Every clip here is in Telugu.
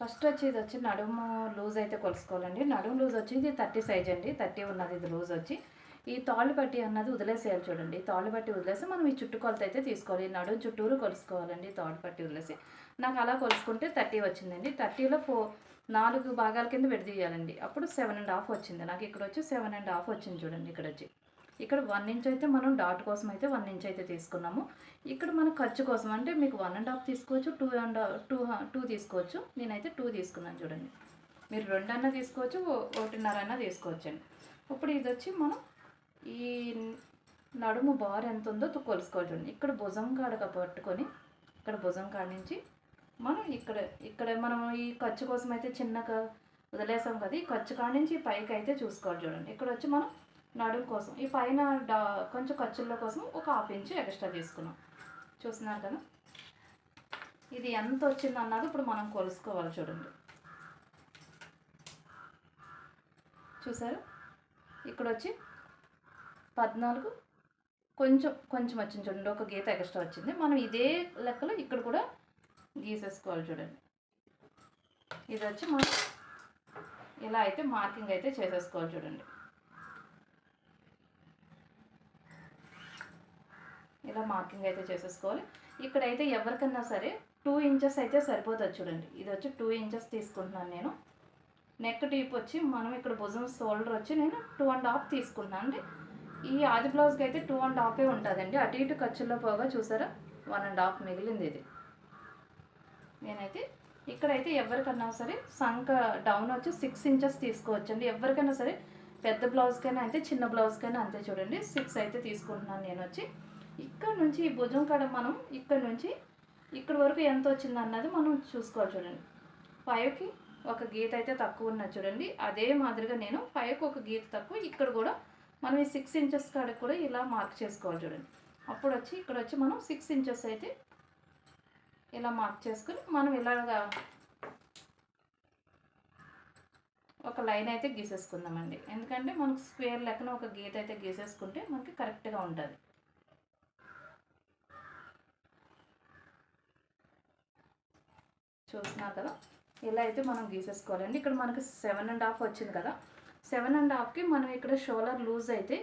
ఫస్ట్ వచ్చి ఇది వచ్చి నడుము లూజ్ అయితే కొలుసుకోవాలండి. నడుము లూజ్ వచ్చి ఇది థర్టీ సైజ్ అండి. థర్టీ ఉన్నది ఇది లూజ్ వచ్చి. ఈ తాళ్ళు బట్టి అన్నది వదిలేసేయాలి చూడండి. తాళ్ళు బట్టి వదిలేసి మనం ఈ చుట్టుకొలత అయితే తీసుకోవాలి. ఈ నడుము చుట్టూరు కొలుసుకోవాలండి తాళ్ళు పట్టి వదిలేసి. నాకు అలా కొలుసుకుంటే థర్టీ వచ్చిందండి. థర్టీలో ఫో నాలుగు భాగాల కింద విడదీయాలండి. అప్పుడు సెవెన్ అండ్ హాఫ్ వచ్చింది. నాకు ఇక్కడ వచ్చి సెవెన్ అండ్ హాఫ్ వచ్చింది చూడండి. ఇక్కడ వచ్చి. ఇక్కడ వన్ ఇంచ్ అయితే మనం డాట్ కోసం అయితే వన్ ఇంచ్ అయితే తీసుకున్నాము. ఇక్కడ మన ఖర్చు కోసం అంటే మీకు వన్ అండ్ హాఫ్ తీసుకోవచ్చు టూ అండ్ టూ టూ తీసుకోవచ్చు. నేనైతే టూ తీసుకున్నాను చూడండి. మీరు రెండు అన్నా తీసుకోవచ్చు ఒకటిన్నర అన్నా తీసుకోవచ్చండి. ఇప్పుడు ఇది వచ్చి మనం ఈ నడుము బార్ ఎంత ఉందో కొలుసుకోవాలి చూడండి. ఇక్కడ భుజం కాడగా పట్టుకొని ఇక్కడ భుజం కాడ నుంచి మనం ఇక్కడ ఇక్కడ మనం ఈ ఖర్చు కోసం అయితే చిన్నగా వదిలేసాం కదా ఈ ఖర్చు కాడ నుంచి పైకి అయితే చూసుకోవాలి చూడండి. ఇక్కడ వచ్చి మనం నడుము కోసం ఈ పైన డా కొంచెం ఖర్చుల కోసం ఒక హాఫ్ ఇంచ్ ఎక్స్ట్రా తీసుకున్నాం. చూస్తున్నారు కదా? ఇది ఎంత వచ్చింది అన్నది ఇప్పుడు మనం కొలుసుకోవాలి చూడండి. చూసారు? ఇక్కడ వచ్చి పద్నాలుగు కొంచెం కొంచెం వచ్చింది చూడండి. ఒక గీత ఎక్స్ట్రా వచ్చింది. మనం ఇదే లెక్కలో ఇక్కడ కూడా గీసేసుకోవాలి చూడండి. ఇది వచ్చి మనం ఇలా అయితే మార్కింగ్ అయితే చేసేసుకోవాలి చూడండి. ఇలా మార్కింగ్ అయితే చేసేసుకోవాలి. ఇక్కడైతే ఎవరికన్నా సరే టూ ఇంచెస్ అయితే సరిపోతుంది చూడండి. ఇది వచ్చి టూ ఇంచెస్ తీసుకుంటున్నాను నేను. నెక్ టీప్ వచ్చి మనం ఇక్కడ భుజం షోల్డర్ వచ్చి నేను టూ అండ్ హాఫ్ తీసుకున్నాను అండి. ఈ ఆది బ్లౌజ్కి అయితే టూ అండ్ హాఫే ఉంటుందండి. అటు ఇటు ఖర్చుల్లో పోగా చూసారా? వన్ అండ్ హాఫ్ మిగిలింది ఇది. నేనైతే ఇక్కడైతే ఎవరికన్నా సరే సంక డౌన్ వచ్చి సిక్స్ ఇంచెస్ తీసుకోవచ్చండి. ఎవరికైనా సరే పెద్ద బ్లౌజ్కైనా అయితే చిన్న బ్లౌజ్కైనా అంతే చూడండి. సిక్స్ అయితే తీసుకుంటున్నాను నేను వచ్చి. ఇక్కడ నుంచి ఈ భుజం కాడ మనం ఇక్కడ నుంచి ఇక్కడ వరకు ఎంత వచ్చింది అన్నది మనం చూసుకోవాలి చూడండి. ఫైవ్కి ఒక గీత అయితే తక్కువ ఉన్నది చూడండి. అదే మాదిరిగా నేను ఫైవ్కి ఒక గీత తక్కువ ఇక్కడ కూడా మనం ఈ సిక్స్ ఇంచెస్ కాడ కూడా ఇలా మార్క్ చేసుకోవాలి చూడండి. అప్పుడు వచ్చి ఇక్కడ వచ్చి మనం సిక్స్ ఇంచెస్ అయితే ఇలా మార్క్ చేసుకుని మనం ఇలాగా ఒక లైన్ అయితే గీసేసుకుందామండి. ఎందుకంటే మనకు స్క్వేర్ లెక్కన ఒక గీత అయితే గీసేసుకుంటే మనకి కరెక్ట్గా ఉంటుంది. చూస్తున్నారు కదా? ఇలా అయితే మనం గీసేసుకోవాలండి. ఇక్కడ మనకి సెవెన్ అండ్ హాఫ్ వచ్చింది కదా? సెవెన్ అండ్ హాఫ్కి మనం ఇక్కడ షోలర్ లూజ్ అయితే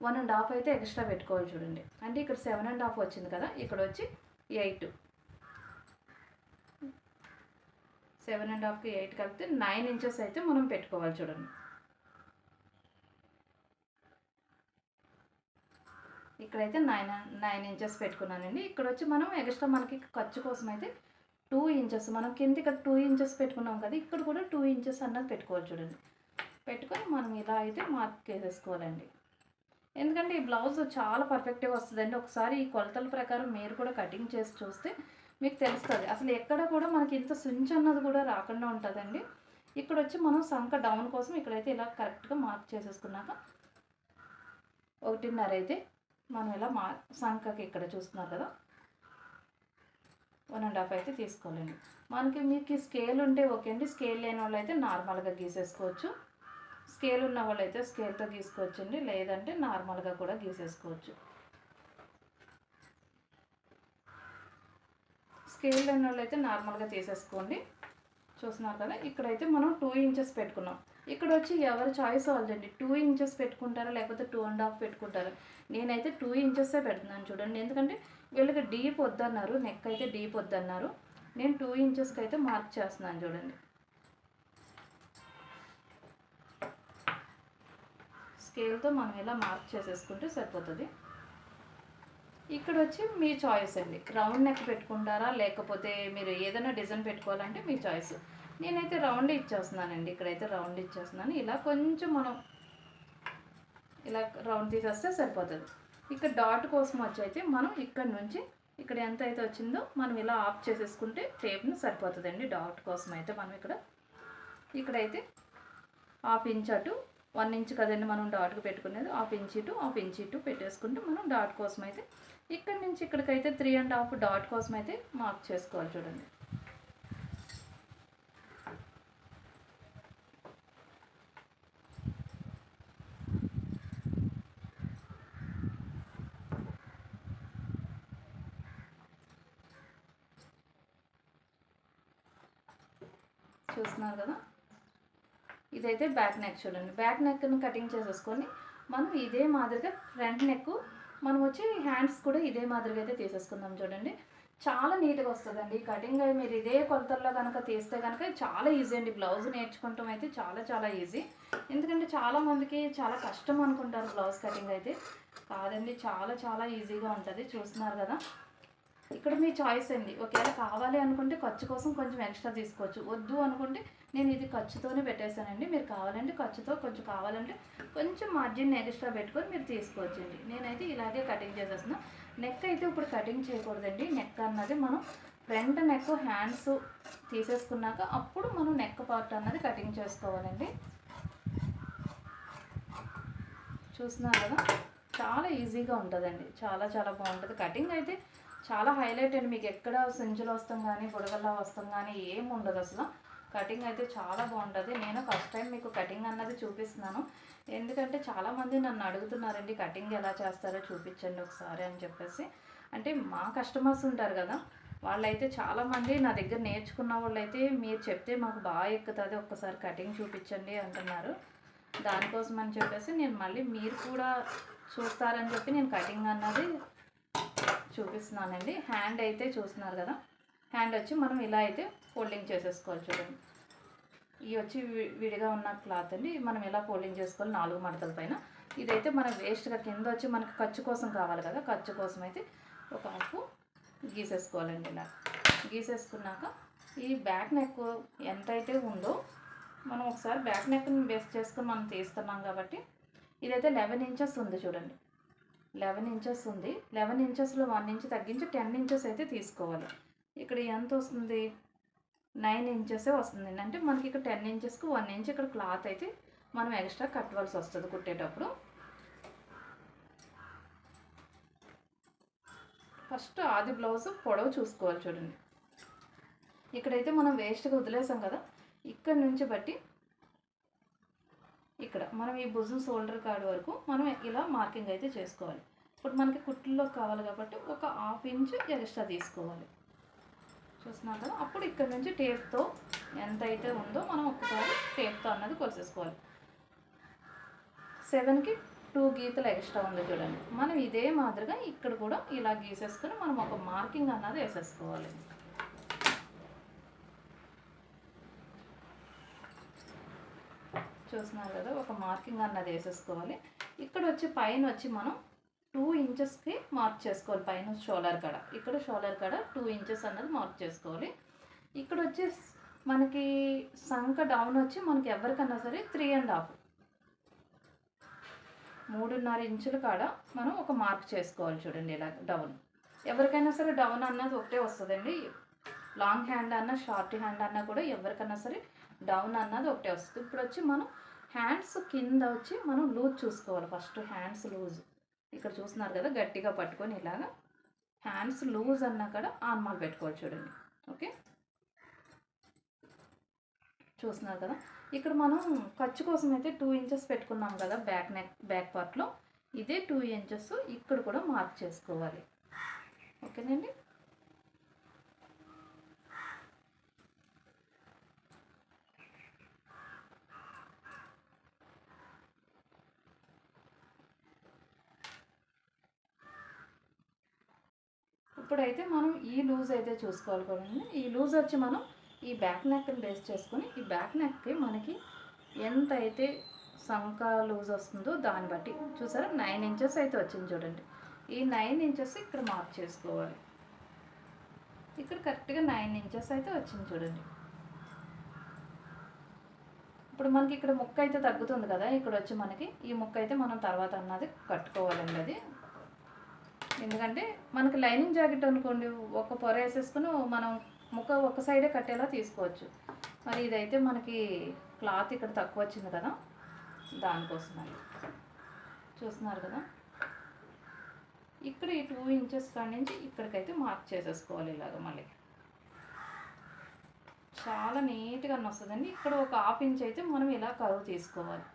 వన్ అండ్ హాఫ్ అయితే ఎక్స్ట్రా పెట్టుకోవాలి చూడండి. అంటే ఇక్కడ సెవెన్ అండ్ హాఫ్ వచ్చింది కదా? ఇక్కడ వచ్చి ఎయిట్ సెవెన్ అండ్ హాఫ్కి ఎయిట్ కలిపితే నైన్ ఇంచెస్ అయితే మనం పెట్టుకోవాలి చూడండి. ఇక్కడైతే నైన్ నైన్ ఇంచెస్ పెట్టుకున్నానండి. ఇక్కడ వచ్చి మనం ఎక్స్ట్రా మనకి ఖర్చు కోసం అయితే టూ ఇంచెస్ మనం కింద ఇక్కడ టూ ఇంచెస్ పెట్టుకున్నాం కదా ఇక్కడ కూడా టూ ఇంచెస్ అన్నది పెట్టుకోవాలి చూడండి. పెట్టుకొని మనం ఇలా అయితే మార్క్ వేసేసుకోవాలండి ఎందుకంటే ఈ బ్లౌజ్ చాలా పర్ఫెక్ట్గా వస్తుందండి. ఒకసారి ఈ కొలతల ప్రకారం మీరు కూడా కటింగ్ చేసి చూస్తే మీకు తెలుస్తుంది. అసలు ఎక్కడ కూడా మనకి ఇంత సుంచ్ అన్నది కూడా రాకుండా ఉంటుందండి. ఇక్కడ వచ్చి మనం సంఖ డౌన్ కోసం ఇక్కడైతే ఇలా కరెక్ట్గా మార్క్ చేసేసుకున్నాక ఒకటిన్నర అయితే మనం ఇలా మా సంఖకి ఇక్కడ చూస్తున్నారు కదా. వన్ అండ్ హాఫ్ అయితే తీసుకోవాలండి మనకి మీకు స్కేల్ ఉంటే ఓకే అండి. స్కేల్ లేని వాళ్ళు అయితే నార్మల్గా గీసేసుకోవచ్చు. స్కేల్ ఉన్న వాళ్ళు అయితే స్కేల్తో గీసుకోవచ్చండి. లేదంటే నార్మల్గా కూడా గీసేసుకోవచ్చు. స్కేల్ లేని వాళ్ళు అయితే నార్మల్గా తీసేసుకోండి. చూస్తున్నారు కదా ఇక్కడైతే మనం టూ ఇంచెస్ పెట్టుకున్నాం. ఇక్కడ వచ్చి ఎవరి చాయిస్ వాళ్ళండి టూ ఇంచెస్ పెట్టుకుంటారా లేకపోతే టూ అండ్ హాఫ్ పెట్టుకుంటారా? నేనైతే టూ ఇంచెస్సే పెడుతున్నాను చూడండి. ఎందుకంటే వీళ్ళకి డీప్ వద్దన్నారు నెక్ అయితే డీప్ వద్దన్నారు. నేను టూ ఇంచెస్కి అయితే మార్క్ చేస్తున్నాను చూడండి. స్కేల్తో మనం ఇలా మార్క్ చేసేసుకుంటే సరిపోతుంది. ఇక్కడ వచ్చి మీ చాయిస్ అండి. రౌండ్ నెక్ పెట్టుకుంటారా? లేకపోతే మీరు ఏదైనా డిజైన్ పెట్టుకోవాలంటే మీ చాయిస్ నేనైతే రౌండ్ ఇచ్చేస్తున్నానండి. ఇక్కడైతే రౌండ్ ఇచ్చేస్తున్నాను. ఇలా కొంచెం మనం ఇలా రౌండ్ తీసేస్తే సరిపోతుంది. ఇక్కడ డాట్ కోసం వచ్చైతే మనం ఇక్కడ నుంచి ఇక్కడ ఎంత అయితే వచ్చిందో మనం ఇలా ఆఫ్ చేసేసుకుంటే టేప్ను సరిపోతుందండి. డాట్ కోసం అయితే మనం ఇక్కడ ఇక్కడైతే హాఫ్ ఇంచ్ అటు వన్ ఇంచ్ కదండి మనం డాట్కి పెట్టుకునేది. హాఫ్ ఇంచ్ ఇటు హాఫ్ ఇంచ్ ఇటు పెట్టేసుకుంటే మనం డాట్ కోసం అయితే ఇక్కడ నుంచి ఇక్కడికైతే త్రీ అండ్ హాఫ్ డాట్ కోసం అయితే మార్క్ చేసుకోవాలి చూడండి. చూస్తున్నారు కదా? ఇదైతే బ్యాక్ నెక్ చూడండి. బ్యాక్ నెక్ని కటింగ్ చేసేసుకొని మనం ఇదే మాదిరిగా ఫ్రంట్ నెక్ మనం వచ్చి హ్యాండ్స్ కూడా ఇదే మాదిరిగా అయితే తీసేసుకుందాం చూడండి. చాలా నీట్గా వస్తుందండి. కటింగ్ మీరు ఇదే కొలతల్లో కనుక తీస్తే కనుక చాలా ఈజీ అండి. బ్లౌజ్ నేర్చుకుంటాం అయితే చాలా చాలా ఈజీ ఎందుకంటే చాలామందికి చాలా కష్టం అనుకుంటారు బ్లౌజ్ కటింగ్ అయితే. కాదండి చాలా చాలా ఈజీగా ఉంటుంది. చూస్తున్నారు కదా? ఇక్కడ మీ చాయిస్ అండి. ఒకవేళ కావాలి అనుకుంటే ఖర్చు కోసం కొంచెం ఎక్స్ట్రా తీసుకోవచ్చు. వద్దు అనుకుంటే నేను ఇది ఖర్చుతోనే పెట్టేశానండి. మీరు కావాలంటే ఖర్చుతో కొంచెం కావాలంటే కొంచెం మార్జిన్ ఎక్స్ట్రా పెట్టుకొని మీరు తీసుకోవచ్చండి. నేనైతే ఇలాగే కటింగ్ చేసేస్తున్నా. నెక్ అయితే ఇప్పుడు కటింగ్ చేయకూడదండి. నెక్ అన్నది మనం ఫ్రంట్ నెక్ హ్యాండ్స్ తీసేసుకున్నాక అప్పుడు మనం నెక్ పార్ట్ అన్నది కటింగ్ చేసుకోవాలండి. చూస్తున్నారు కదా? చాలా ఈజీగా ఉంటుందండి. చాలా చాలా బాగుంటుంది. కటింగ్ అయితే చాలా హైలైట్ అండి. మీకు ఎక్కడ సింజులు వస్తాం కానీ బుడగల్లా వస్తాం కానీ ఏం ఉండదు అసలు. కటింగ్ అయితే చాలా బాగుంటుంది. నేను ఫస్ట్ టైం మీకు కటింగ్ అన్నది చూపిస్తున్నాను. ఎందుకంటే చాలామంది నన్ను అడుగుతున్నారండి కటింగ్ ఎలా చేస్తారో చూపించండి ఒకసారి అని చెప్పేసి. అంటే మా కస్టమర్స్ ఉంటారు కదా వాళ్ళైతే చాలామంది నా దగ్గర నేర్చుకున్న వాళ్ళైతే మీరు చెప్తే మాకు బాగా ఎక్కుతుంది ఒక్కసారి కటింగ్ చూపించండి అంటున్నారు. దానికోసం అని చెప్పేసి నేను మళ్ళీ మీరు కూడా చూస్తారని చెప్పి నేను కటింగ్ అన్నది చూపిస్తున్నానండి. హ్యాండ్ అయితే చూస్తున్నారు కదా. హ్యాండ్ వచ్చి మనం ఇలా అయితే ఫోల్డింగ్ చేసేసుకోవాలి చూడండి. ఇవి వచ్చి వి- విడిగా ఉన్న క్లాత్ అండి. మనం ఎలా ఫోల్డింగ్ చేసుకోవాలి? నాలుగు మడతల పైన. ఇదైతే మనం వేస్ట్గా కింద వచ్చి మనకి ఖర్చు కోసం కావాలి కదా. ఖర్చు కోసం అయితే ఒక హాఫ్ గీసేసుకోవాలండి ఇలా. గీసేసుకున్నాక ఈ బ్యాక్ నెక్ ఎంతైతే ఉందో మనం ఒకసారి బ్యాక్ నెక్ని బేస్ చేసుకొని మనం తీస్తున్నాం కాబట్టి ఇదైతే లెవెన్ ఇంచెస్ ఉంది చూడండి. లెవెన్ ఇంచెస్ ఉంది. లెవెన్ ఇంచెస్లో వన్ ఇంచ్ తగ్గించి టెన్ ఇంచెస్ అయితే తీసుకోవాలి. ఇక్కడ ఎంత వస్తుంది? నైన్ ఇంచెసే వస్తుంది. అంటే మనకి ఇక్కడ టెన్ ఇంచెస్కి వన్ ఇంచ్ ఇక్కడ క్లాత్ అయితే మనం ఎక్స్ట్రా కట్టవలసి వస్తుంది కుట్టేటప్పుడు. ఫస్ట్ ఆది బ్లౌజ్ పొడవు చూసుకోవాలి చూడండి. ఇక్కడైతే మనం వేస్ట్గా వదిలేసాం కదా. ఇక్కడ నుంచి బట్టి ఇక్కడ. మనం ఈ భుజం షోల్డర్ కార్డ్ వరకు మనం ఇలా మార్కింగ్ అయితే చేసుకోవాలి. ఇప్పుడు మనకి కుట్లలో కావాలి కాబట్టి ఒక హాఫ్ ఇంచ్ ఎక్స్ట్రా తీసుకోవాలి. చూస్తున్నాం కదా? అప్పుడు ఇక్కడ నుంచి టేప్తో ఎంత అయితే ఉందో మనం ఒక్కసారి టేప్తో అన్నది కొలిసేసుకోవాలి. సెవెన్కి టూ గీతలు ఎక్స్ట్రా ఉంది చూడండి. మనం ఇదే మాదిరిగా ఇక్కడ కూడా ఇలా గీసేసుకొని మనం ఒక మార్కింగ్ అన్నది వేసేసుకోవాలి. చూస్తున్నారు కదా ఒక మార్కింగ్ అన్నది వేసేసుకోవాలి. ఇక్కడ వచ్చి పైన వచ్చి మనం టూ ఇంచెస్కి మార్క్ చేసుకోవాలి. పైన షోలర్ కాడ. ఇక్కడ షోలర్ కాడ టూ ఇంచెస్ అన్నది మార్క్ చేసుకోవాలి. ఇక్కడ వచ్చి మనకి సంఖ డౌన్ వచ్చి మనకి ఎవరికన్నా సరే త్రీ అండ్ హాఫ్ మూడున్నర ఇంచుల కాడ మనం ఒక మార్క్ చేసుకోవాలి చూడండి ఇలా డౌన్ ఎవరికైనా సరే డౌన్ అన్నది ఒకటే వస్తుందండి. లాంగ్ హ్యాండ్ అన్న షార్ట్ హ్యాండ్ అన్నా కూడా ఎవరికైనా సరే డౌన్ అన్నది ఒకటే వస్తుంది. ఇప్పుడు వచ్చి మనం హ్యాండ్స్ కింద వచ్చి మనం లూజ్ చూసుకోవాలి. First hands loose. ఇక్కడ చూస్తున్నారు కదా గట్టిగా పట్టుకొని ఇలాగా హ్యాండ్స్ లూజ్ అన్నా కూడా ఆన్మాల్ పెట్టుకోవాలి చూడండి. ఓకే? చూస్తున్నారు కదా? ఇక్కడ మనం ఖర్చు కోసం అయితే టూ ఇంచెస్ పెట్టుకున్నాం కదా బ్యాక్ నెక్ బ్యాక్ పార్ట్లో. ఇదే టూ ఇంచెస్ ఇక్కడ కూడా మార్క్ చేసుకోవాలి. ఓకేనండి? ఇప్పుడైతే మనం ఈ లూజ్ అయితే చూసుకోవాలి కదండి. ఈ లూజ్ వచ్చి మనం ఈ బ్యాక్ నెక్ని బేస్ చేసుకొని ఈ బ్యాక్ నెక్కి మనకి ఎంత అయితే సంక లూజ్ వస్తుందో దాన్ని బట్టి. చూసారా? నైన్ ఇంచెస్ అయితే వచ్చింది చూడండి. ఈ నైన్ ఇంచెస్ ఇక్కడ మార్క్ చేసుకోవాలి. ఇక్కడ కరెక్ట్గా నైన్ ఇంచెస్ అయితే వచ్చింది చూడండి. ఇప్పుడు మనకి ఇక్కడ ముక్క అయితే తగ్గుతుంది కదా? ఇక్కడ వచ్చి మనకి ఈ ముక్క అయితే మనం తర్వాత అన్నది కట్టుకోవాలండి అది. ఎందుకంటే మనకి లైనింగ్ జాకెట్ అనుకోండి ఒక పొర వేసేసుకుని మనం ముక్క ఒక సైడే కట్టేలా తీసుకోవచ్చు. మరి ఇదైతే మనకి క్లాత్ ఇక్కడ తక్కువ వచ్చింది కదా దానికోసం అది చూస్తున్నారు కదా? ఇక్కడ ఈ టూ ఇంచెస్ కాడి నుంచి ఇక్కడికైతే మార్క్ చేసేసుకోవాలి ఇలాగ మళ్ళీ. చాలా నీట్గా వస్తుందండి ఇక్కడ ఒక హాఫ్ ఇంచ్ అయితే మనం ఇలా కరువు తీసుకోవాలి.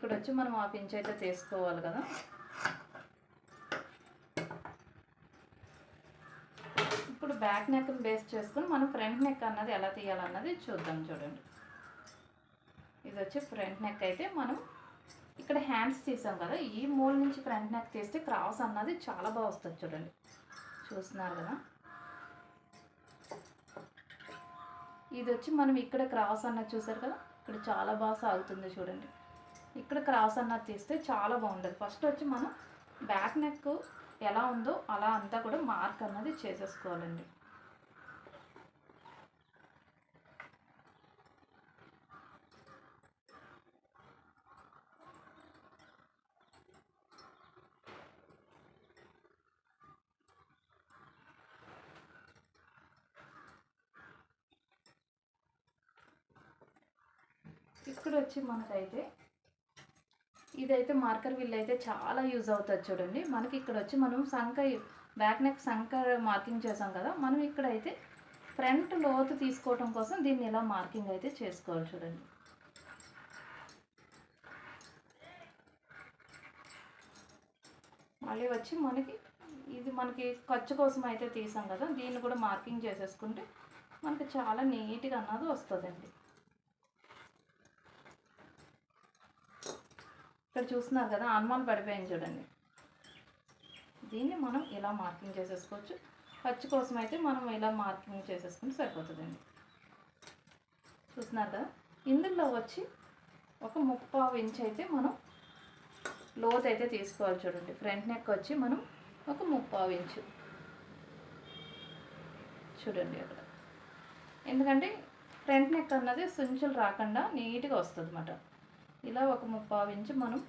ఇక్కడ వచ్చి మనం హాఫ్ ఇంచ్ అయితే తీసుకోవాలి కదా. ఇప్పుడు బ్యాక్ నెక్ని బేస్ చేసుకుని మనం ఫ్రంట్ నెక్ అన్నది ఎలా తీయాలన్నది చూద్దాం చూడండి. ఇది వచ్చి ఫ్రంట్ నెక్ అయితే మనం ఇక్కడ హ్యాండ్స్ తీసాం కదా ఈ మూల నుంచి ఫ్రంట్ నెక్ తీస్తే క్రాస్ అన్నది చాలా బాగా వస్తుంది చూడండి. చూస్తున్నారు కదా? ఇది వచ్చి మనం ఇక్కడ క్రాస్ అన్నది చూసారు కదా? ఇక్కడ చాలా బాగా సాగుతుంది చూడండి. ఇక్కడ క్రాస్ అన్నది తీస్తే చాలా బాగుంటుంది ఫస్ట్ వచ్చి మనం బ్యాక్ నెక్ ఎలా ఉందో అలా అంతా కూడా మార్క్ అన్నది చేసేసుకోవాలండి. ఇక్కడ వచ్చి మనకైతే ఇదైతే మార్కర్ విల్ అయితే చాలా యూజ్ అవుతుంది చూడండి. మనకి ఇక్కడ వచ్చి మనం సంక బ్యాక్ నెక్ సంఖ మార్కింగ్ చేసాం కదా మనం ఇక్కడైతే ఫ్రంట్ లోతు తీసుకోవటం కోసం దీన్ని ఇలా మార్కింగ్ అయితే చేసుకోవాలి చూడండి. మళ్ళీ వచ్చి మనకి ఇది మనకి ఖర్చు కోసం అయితే తీసాం కదా దీన్ని కూడా మార్కింగ్ చేసేసుకుంటే మనకి చాలా నీట్గా అన్నది వస్తుందండి. ఇక్కడ చూస్తున్నారు కదా అనుమానం పడిపోయింది చూడండి. దీన్ని మనం ఇలా మార్కింగ్ చేసేసుకోవచ్చు. ఖర్చు కోసం అయితే మనం ఇలా మార్కింగ్ చేసేసుకుంటే సరిపోతుందండి. చూస్తున్నారు కదా ఇందులో వచ్చి ఒక ముప్పావు ఇంచ్ అయితే మనం లోత్ అయితే తీసుకోవాలి చూడండి. ఫ్రంట్ నెక్ వచ్చి మనం ఒక ముప్పావు ఇంచు. చూడండి అక్కడ. ఎందుకంటే ఫ్రంట్ నెక్ అన్నది సుంచులు రాకుండా నీట్గా వస్తుంది అన్నమాట ఇలా ఒక ముప్పావు ఇంచు మనం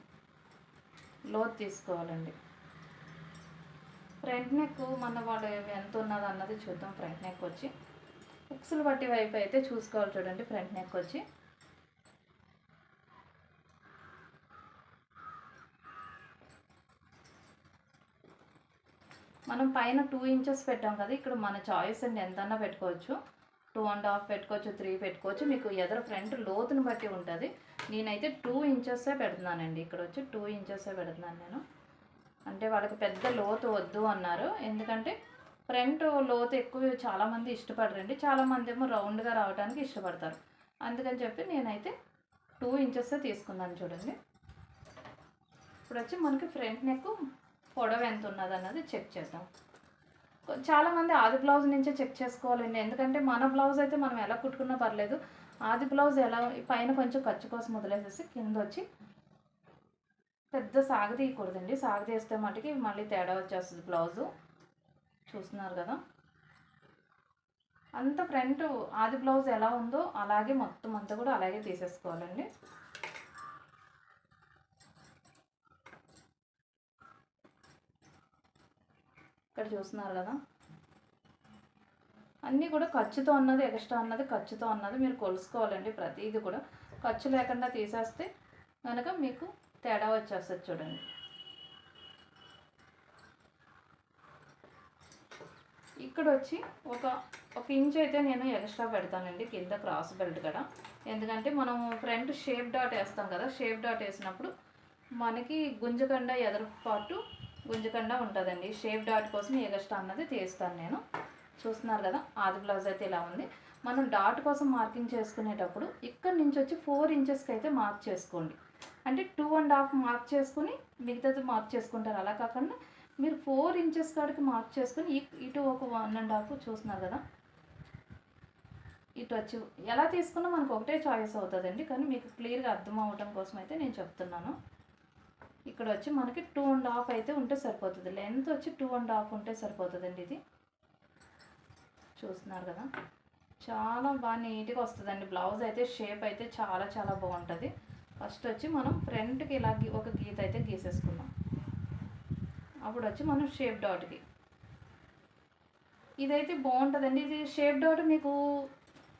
లోతు తీసుకోవాలండి. ఫ్రంట్ నెక్ మన వాళ్ళు ఎంత ఉన్నది అన్నది చూద్దాం. ఫ్రంట్ నెక్ వచ్చి ఉక్సులు బట్టి వైపు అయితే చూసుకోవాలి చూడండి. ఫ్రంట్ నెక్ వచ్చి మనం పైన టూ ఇంచెస్ పెట్టాం కదా ఇక్కడ మన చాయిస్ అండి. ఎంతన్నా పెట్టుకోవచ్చు. టూ అండ్ హాఫ్ పెట్టుకోవచ్చు త్రీ పెట్టుకోవచ్చు. మీకు ఎదర ఫ్రంట్ లోతుని బట్టి ఉంటుంది. నేనైతే టూ ఇంచెస్సే పెడుతున్నానండి. ఇక్కడ వచ్చి టూ ఇంచెస్సే పెడుతున్నాను నేను. అంటే వాళ్ళకి పెద్ద లోతు వద్దు అన్నారు. ఎందుకంటే ఫ్రంట్ లోతు ఎక్కువ చాలామంది ఇష్టపడరండి. చాలామంది ఏమో రౌండ్గా రావడానికి ఇష్టపడతారు. అందుకని చెప్పి నేనైతే టూ ఇంచెస్సే తీసుకున్నాను చూడండి. ఇప్పుడు వచ్చి మనకి ఫ్రంట్ నెక్ పొడవు ఎంత ఉన్నది అన్నది చెక్ చేద్దాం. చాలామంది ఆది బ్లౌజ్ నుంచే చెక్ చేసుకోవాలండి. ఎందుకంటే మన బ్లౌజ్ అయితే మనం ఎలా కుట్టుకున్నా పర్లేదు. ఆది బ్లౌజ్ ఎలా పైన కొంచెం ఖర్చు కోసం వదిలేసేసి కింద వచ్చి పెద్ద సాగు తీయకూడదండి. సాగు తీస్తే మటుకి మళ్ళీ తేడా వచ్చేస్తుంది బ్లౌజు. చూస్తున్నారు కదా. అంత ఫ్రంట్ ఆది బ్లౌజ్ ఎలా ఉందో అలాగే మొత్తం అంతా కూడా అలాగే తీసేసుకోవాలండి. ఇక్కడ చూస్తున్నారు కదా. అన్నీ కూడా ఖర్చుతో ఉన్నది ఎక్స్ట్రా అన్నది ఖర్చుతో అన్నది మీరు కొలుసుకోవాలండి ప్రతిదీ కూడా. ఖర్చు లేకుండా తీసేస్తే కనుక మీకు తేడా వచ్చేస్తుంది చూడండి. ఇక్కడ వచ్చి ఒక ఒక ఇంచ్ అయితే నేను ఎక్స్ట్రా పెడతానండి కింద క్రాస్ బెల్ట్ కదా. ఎందుకంటే మనం ఫ్రంట్ షేప్ డాట్ వేస్తాం కదా షేప్ డాట్ వేసినప్పుడు మనకి గుంజకండ ఎదరు పాటు గుంజకండ ఉంటుందండి. షేప్ డాట్ కోసం ఎగస్ట్రా అన్నది తీస్తాను నేను. చూస్తున్నారు కదా ఆది బ్లౌజ్ అయితే ఇలా ఉంది. మనం డాట్ కోసం మార్కింగ్ చేసుకునేటప్పుడు ఇక్కడ నుంచి వచ్చి ఫోర్ ఇంచెస్కి అయితే మార్క్ చేసుకోండి. అంటే టూ అండ్ హాఫ్ మార్క్ చేసుకుని మిగతాది మార్క్ చేసుకుంటారు. అలా కాకుండా మీరు ఫోర్ ఇంచెస్ కాడికి మార్క్ చేసుకుని ఇటు ఒక వన్ అండ్ హాఫ్ చూస్తున్నారు కదా. ఇటు వచ్చి ఎలా తీసుకున్నా మనకు ఒకటే చాయిస్ అవుతుందండి. కానీ మీకు క్లియర్గా అర్థం అవ్వటం కోసం అయితే నేను చెప్తున్నాను. ఇక్కడ వచ్చి మనకి టూ అండ్ హాఫ్ అయితే ఉంటే సరిపోతుంది. లెంత్ వచ్చి టూ అండ్ హాఫ్ ఉంటే సరిపోతుందండి ఇది. చూస్తున్నారు కదా? చాలా బాగా నీట్గా వస్తుందండి. బ్లౌజ్ అయితే షేప్ అయితే చాలా చాలా బాగుంటుంది. ఫస్ట్ వచ్చి మనం ఫ్రంట్కి ఇలా గీ- ఒక గీత అయితే గీసేసుకున్నాం అప్పుడు వచ్చి మనం షేప్ డాట్కి ఇదైతే బాగుంటుందండి. ఇది షేప్ డాట్ మీకు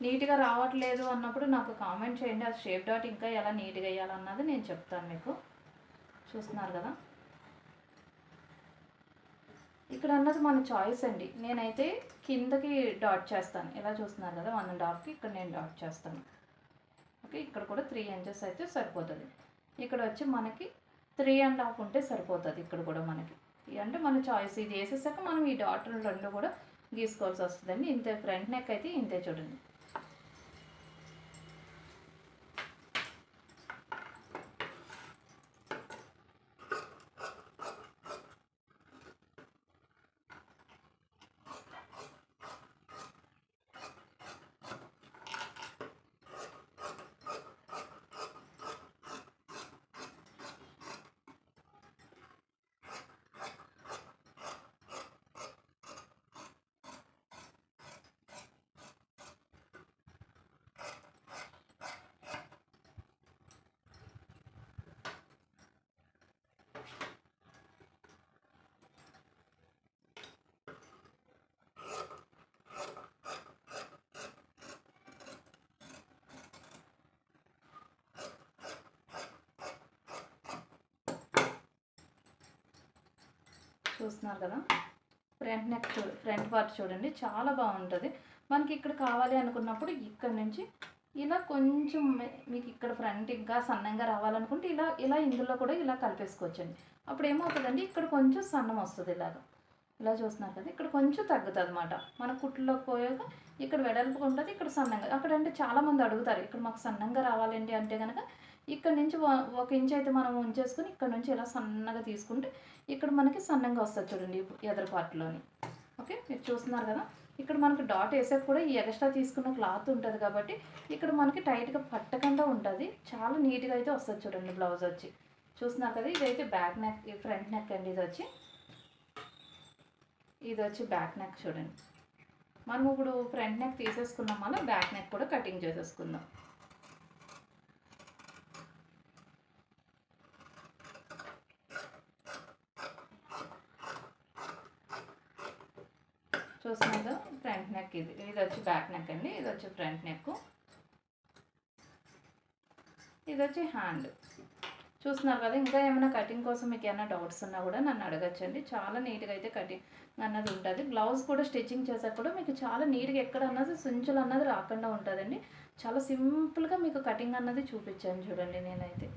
నీట్గా రావట్లేదు అన్నప్పుడు నాకు కామెంట్ చేయండి. అది షేప్ డాట్ ఇంకా ఎలా నీట్గా వేయాలన్నది నేను చెప్తాను మీకు. చూస్తున్నారు కదా? ఇక్కడ అన్నది మన చాయిస్ అండి. నేనైతే కిందకి డాట్ చేస్తాను. ఇలా చూస్తున్నారు కదా? వన్ అండ్ హాఫ్కి ఇక్కడ నేను డాట్ చేస్తాను. ఓకే ఇక్కడ కూడా త్రీ ఇంచెస్ అయితే సరిపోతుంది. ఇక్కడ వచ్చి మనకి త్రీ అండ్ హాఫ్ ఉంటే సరిపోతుంది ఇక్కడ కూడా మనకి. అంటే మన చాయిస్ ఇది వేసేసాక మనం ఈ డాటర్ రెండు కూడా గీసుకోవాల్సి వస్తుందండి. ఇంతే ఫ్రంట్ నెక్ అయితే ఇంతే చూడండి. చూస్తున్నారు కదా? ఫ్రంట్ నెక్ చూ ఫ్రంట్ పార్ట్ చూడండి చాలా బాగుంటుంది. మనకి ఇక్కడ కావాలి అనుకున్నప్పుడు ఇక్కడ నుంచి ఇలా కొంచెం మీకు ఇక్కడ ఫ్రంట్ ఇంకా సన్నంగా రావాలనుకుంటే ఇలా ఇలా ఇందులో కూడా ఇలా కలిపేసుకోవచ్చండి. అప్పుడు ఏమవుతుందండి ఇక్కడ కొంచెం సన్నం వస్తుంది ఇలాగ. ఇలా చూస్తున్నారు కదా ఇక్కడ కొంచెం తగ్గుతుంది అనమాట మన కుట్లోకి పోయాక ఇక్కడ వెడల్పుగా ఉంటుంది ఇక్కడ సన్నంగా. అక్కడ అంటే చాలామంది అడుగుతారు ఇక్కడ మాకు సన్నంగా రావాలండి అంటే కనుక ఇక్కడ నుంచి ఒక- ఇంచ్ అయితే మనం ఉంచేసుకుని ఇక్కడ నుంచి ఇలా సన్నగా తీసుకుంటే ఇక్కడ మనకి సన్నంగా వస్తుంది చూడండి ఈ పార్ట్లోని ఓకే? మీరు చూస్తున్నారు కదా? ఇక్కడ మనకి డాట్ వేసాక కూడా ఈ ఎక్స్ట్రా తీసుకున్న క్లాత్ ఉంటుంది కాబట్టి ఇక్కడ మనకి టైట్గా పట్టకుండా ఉంటుంది. చాలా నీట్గా అయితే వస్తుంది చూడండి బ్లౌజ్ వచ్చి. చూస్తున్నారు కదా? ఇదైతే బ్యాక్ నెక్ ఫ్రంట్ నెక్ అండి ఇది వచ్చి ఇది వచ్చి బ్యాక్ నెక్ చూడండి. మనం ఇప్పుడు ఫ్రంట్ నెక్ తీసేసుకున్నాం మనం బ్యాక్ నెక్ కూడా కటింగ్ చేసేసుకుందాం. చూస్తున్నదో ఫ్రంట్ నెక్ ఇది. ఇది వచ్చి బ్యాక్ నెక్ అండి. ఇది వచ్చి ఫ్రంట్ నెక్ ఇది వచ్చి హ్యాండ్ చూస్తున్నారు కదా ఇంకా ఏమైనా కటింగ్ కోసం మీకు ఏమైనా డౌట్స్ ఉన్నా కూడా నన్ను అడగచ్చండి. చాలా నీట్గా అయితే కటింగ్ అన్నది ఉంటుంది. బ్లౌజ్ కూడా స్టిచ్చింగ్ చేసాక కూడా మీకు చాలా నీట్గా ఎక్కడ అన్నది సుంచులు అన్నది రాకుండా ఉంటుందండి. చాలా సింపుల్గా మీకు కటింగ్ అన్నది చూపించాను చూడండి నేనైతే.